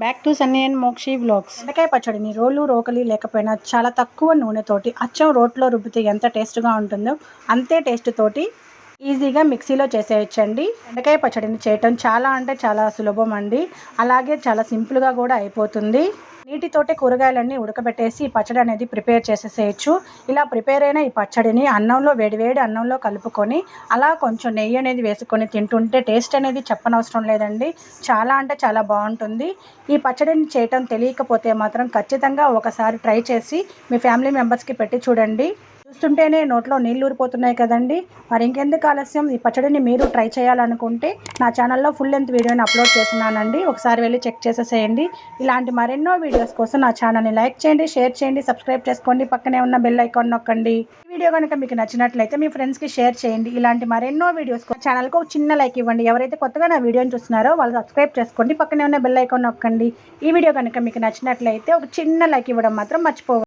Back to Sunny and Mokshi vlogs బెండకాయ పచ్చడిని రోలు రోకలి లేకపోయినా చాలా తక్కువ నూనెతోటి అచ్చం రోట్లో రుబ్బితే ఎంత టేస్ట్గా ఉంటుందో అంతే టేస్ట్ తోటి ఈజీగా మిక్సీలో చేసేయచ్చండి. బెండకాయ పచ్చడిని చేయటం చాలా అంటే చాలా సులభం అండి. అలాగే చాలా సింపుల్గా కూడా అయిపోతుంది. నీటితోటి కూరగాయలన్నీ ఉడకబెట్టేసి ఈ పచ్చడి అనేది ప్రిపేర్ చేసేసేయచ్చు. ఇలా ప్రిపేర్ అయిన ఈ పచ్చడిని అన్నంలో వేడివేడి అన్నంలో కలుపుకొని అలా కొంచెం నెయ్యి అనేది వేసుకొని తింటుంటే టేస్ట్ అనేది చెప్పనవసరం లేదండి. చాలా అంటే చాలా బాగుంటుంది. ఈ పచ్చడిని చేయటం తెలియకపోతే మాత్రం ఖచ్చితంగా ఒకసారి ట్రై చేసి మీ ఫ్యామిలీ మెంబర్స్కి పెట్టి చూడండి. చూస్తుంటేనే నోట్లో నీళ్ళు ఊరిపోతున్నాయి కదండి. మరి ఇంకెందుకు ఆలస్యం? ఈ పచ్చడిని మీరు ట్రై చేయాలనుకుంటే నా ఛానల్లో ఫుల్ లెంత్ వీడియోని అప్లోడ్ చేస్తున్నానండి. ఒకసారి వెళ్ళి చెక్ చేసేసేయండి. ఇలాంటి మరెన్నో వీడియోస్ కోసం నా ఛానల్ని లైక్ చేయండి షేర్ చేయండి సబ్స్క్రైబ్ చేసుకోండి. పక్కనే ఉన్న బెల్ ఐకాన్ నొక్కండి. ఈ వీడియో కనుక మీకు నచ్చినట్లయితే మీ ఫ్రెండ్స్కి షేర్ చేయండి. ఇలాంటి మరెన్నో వీడియోస్ ఛానల్కి ఒక చిన్న లైక్ ఇవ్వండి. ఎవరైతే కొత్తగా నా వీడియోని చూస్తున్నారో వాళ్ళు సబ్స్క్రైబ్ చేసుకోండి. పక్కనే ఉన్న బెల్ ఐకాన్ నొక్కండి. ఈ వీడియో కనుక మీకు నచ్చినట్లయితే ఒక చిన్న లైక్ ఇవ్వడం మాత్రం మర్చిపోవద్దు.